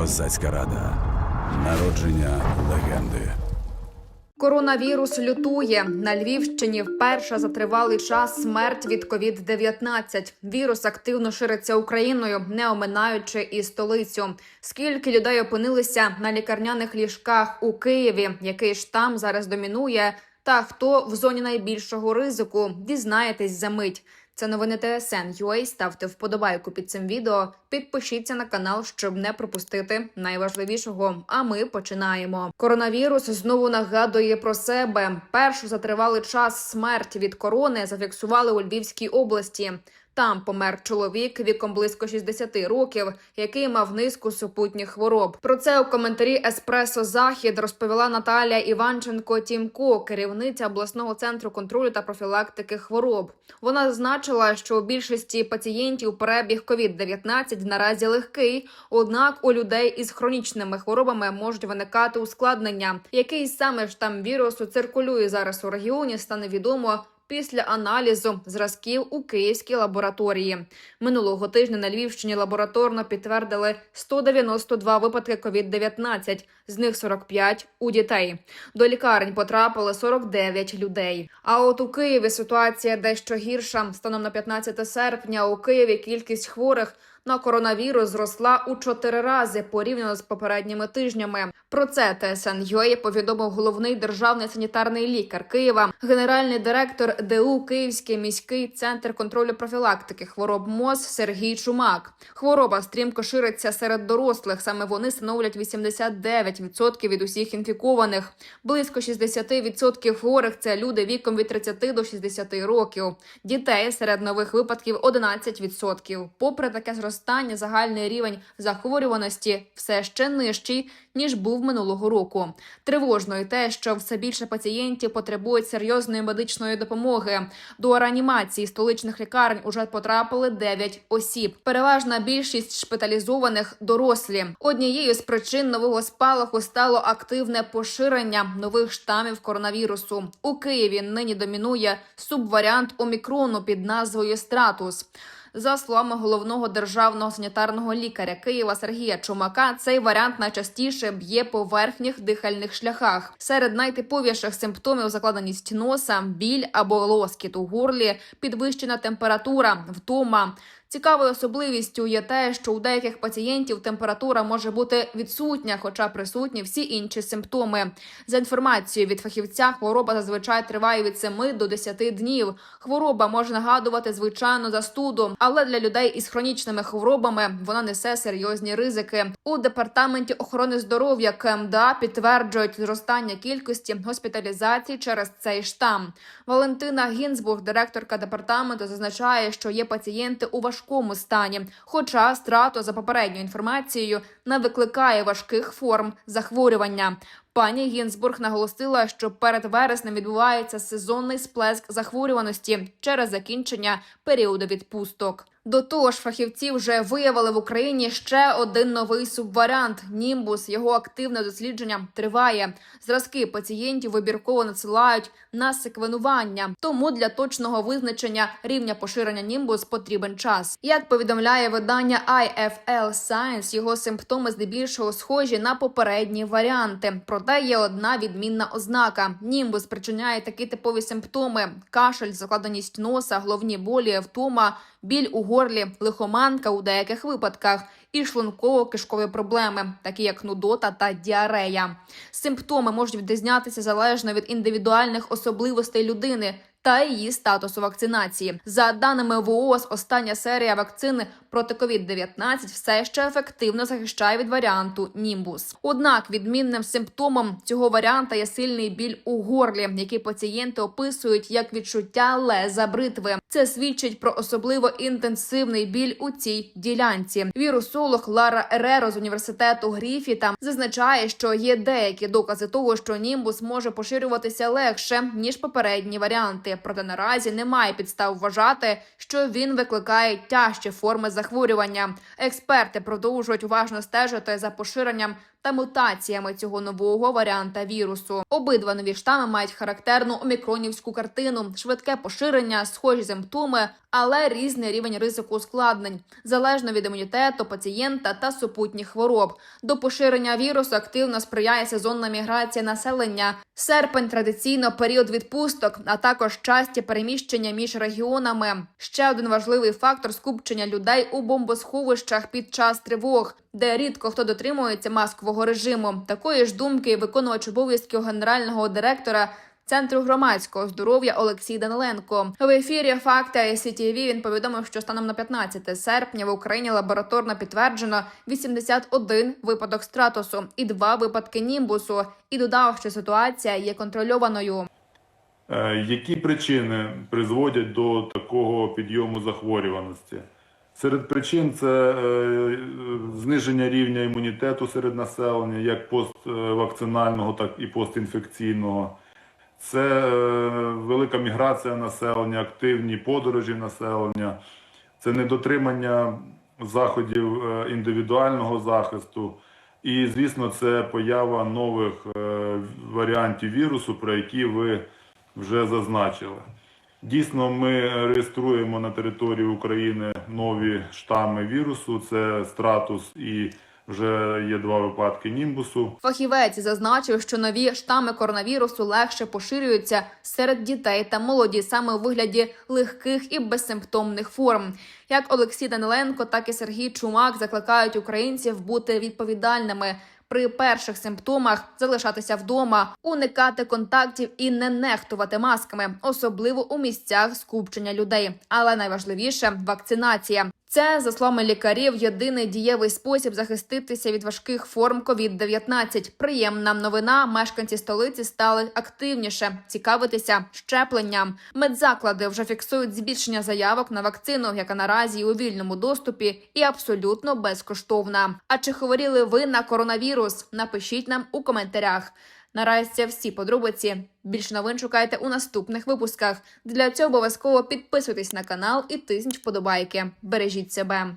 Козацька рада. Народження легенди. Коронавірус лютує на Львівщині. Вперше за тривалий час смерть від COVID-19. Вірус активно шириться Україною, не оминаючи і столицю. Скільки людей опинилися на лікарняних ліжках у Києві? Який штам зараз домінує? Та хто в зоні найбільшого ризику? Дізнаєтесь за мить. Це новини ТСН UA. Ставте вподобайку під цим відео. Підпишіться на канал, щоб не пропустити найважливішого. А ми починаємо. Коронавірус знову нагадує про себе. Першу затривали час смерть від корони зафіксували у Львівській області. Там помер чоловік віком близько 60 років, який мав низку супутніх хвороб. Про це у коментарі Еспресо Захід розповіла Наталія Іванченко Тімко, керівниця обласного центру контролю та профілактики хвороб. Вона зазначила, що у більшості пацієнтів перебіг COVID-19 наразі легкий, однак у людей із хронічними хворобами можуть виникати ускладнення. Який саме штам вірусу циркулює зараз у регіоні, стане відомо після аналізу зразків у київській лабораторії. Минулого тижня на Львівщині лабораторно підтвердили 192 випадки COVID-19, з них 45 у дітей. До лікарень потрапили 49 людей. А от у Києві ситуація дещо гірша. Станом на 15 серпня у Києві кількість хворих на коронавірус зросла у чотири рази порівняно з попередніми тижнями. Про це ТСН.UA повідомив головний державний санітарний лікар Києва, генеральний директор ДУ Київський міський центр контролю профілактики хвороб МОЗ Сергій Чумак. Хвороба стрімко шириться серед дорослих. Саме вони становлять 89% від усіх інфікованих. Близько 60% хворих це люди віком від 30 до 60 років. Дітей серед нових випадків 11%. Попри таке зростання, загальний рівень захворюваності все ще нижчий ніж був минулого року. Тривожно і те, що все більше пацієнтів потребують серйозної медичної допомоги. До реанімації столичних лікарень уже потрапили 9 осіб. Переважна більшість шпиталізованих дорослі. Однією з причин нового спалаху стало активне поширення нових штамів коронавірусу. У Києві нині домінує субваріант омікрону під назвою Стратус. За словами головного державного санітарного лікаря Києва Сергія Чумака, цей варіант найчастіше б'є по верхніх дихальних шляхах. Серед найтиповіших симптомів закладеність носа, біль або лоскіт у горлі, підвищена температура, втома. Цікавою особливістю є те, що у деяких пацієнтів температура може бути відсутня, хоча присутні всі інші симптоми. За інформацією від фахівця, хвороба зазвичай триває від 7 до 10 днів. Хвороба може нагадувати звичайну застуду, але для людей із хронічними хворобами вона несе серйозні ризики. У департаменті охорони здоров'я КМДА підтверджують зростання кількості госпіталізацій через цей штам. Валентина Гінзбург, директорка департаменту, зазначає, що є пацієнти у важкому стані, хоча страту за попередньою інформацією не викликає важких форм захворювання. Пані Гінзбург наголосила, що перед вереснем відбувається сезонний сплеск захворюваності через закінчення періоду відпусток. До того ж, фахівці вже виявили в Україні ще один новий субваріант – німбус. Його активне дослідження триває. Зразки пацієнтів вибірково надсилають на секвенування. Тому для точного визначення рівня поширення німбус потрібен час. Як повідомляє видання IFL Science, його симптоми здебільшого схожі на попередні варіанти. Проте є одна відмінна ознака: німбус спричиняє такі типові симптоми: кашель, закладеність носа, головні болі, втома, біль у горлі, лихоманка у деяких випадках і шлунково-кишкові проблеми, такі як нудота та діарея. Симптоми можуть відрізнятися залежно від індивідуальних особливостей людини. Та її статусу вакцинації за даними ВООЗ, остання серія вакцини проти COVID-19 все ще ефективно захищає від варіанту німбус. Однак відмінним симптомом цього варіанта є сильний біль у горлі, який пацієнти описують як відчуття леза бритви. Це свідчить про особливо інтенсивний біль у цій ділянці. Вірусолог Лара Ереро з університету Гріфіта зазначає, що є деякі докази того, що німбус може поширюватися легше ніж попередні варіанти. Проте наразі немає підстав вважати, що він викликає тяжчі форми захворювання. Експерти продовжують уважно стежити за поширенням та мутаціями цього нового варіанта вірусу. Обидва нові штами мають характерну омікронівську картину, швидке поширення, схожі симптоми, але різний рівень ризику ускладнень, залежно від імунітету пацієнта та супутніх хвороб. До поширення вірусу активно сприяє сезонна міграція населення. Серпень традиційно період відпусток, а також часті переміщення між регіонами. Ще один важливий фактор скупчення людей у бомбосховищах під час тривог, де рідко хто дотримується маскового режиму. Такої ж думки виконувач обов'язків генерального директора. Центру громадського здоров'я Олексій Даниленко в ефірі Факти ICTV він повідомив, що станом на 15 серпня в Україні лабораторно підтверджено 81 випадок стратусу і два випадки німбусу. І додав, що ситуація є контрольованою. Е, Які причини призводять до такого підйому захворюваності? Серед причин це е, зниження рівня імунітету серед населення, як поствакцинального, так і постінфекційного. Це е, велика міграція населення, активні подорожі населення, це недотримання заходів е, індивідуального захисту. І, звісно, це поява нових варіантів вірусу, про які ви вже зазначили. Дійсно, ми реєструємо на території України нові штами вірусу: це стратус і вже є два випадки німбусу. Фахівець зазначив, що нові штами коронавірусу легше поширюються серед дітей та молоді саме у вигляді легких і безсимптомних форм. Як Олексій Даниленко, так і Сергій Чумак закликають українців бути відповідальними. При перших симптомах залишатися вдома, уникати контактів і не нехтувати масками, особливо у місцях скупчення людей. Але найважливіше вакцинація. Це, за словами лікарів, єдиний дієвий спосіб захиститися від важких форм COVID-19. Приємна новина. Мешканці столиці стали активніше цікавитися щепленням. Медзаклади вже фіксують збільшення заявок на вакцину, яка наразі у вільному доступі і абсолютно безкоштовна. А чи хворіли ви на коронавірус? Напишіть нам у коментарях. Наразі всі подробиці. Більше новин шукайте у наступних випусках. Для цього обов'язково підписуйтесь на канал і тисніть вподобайки. Бережіть себе.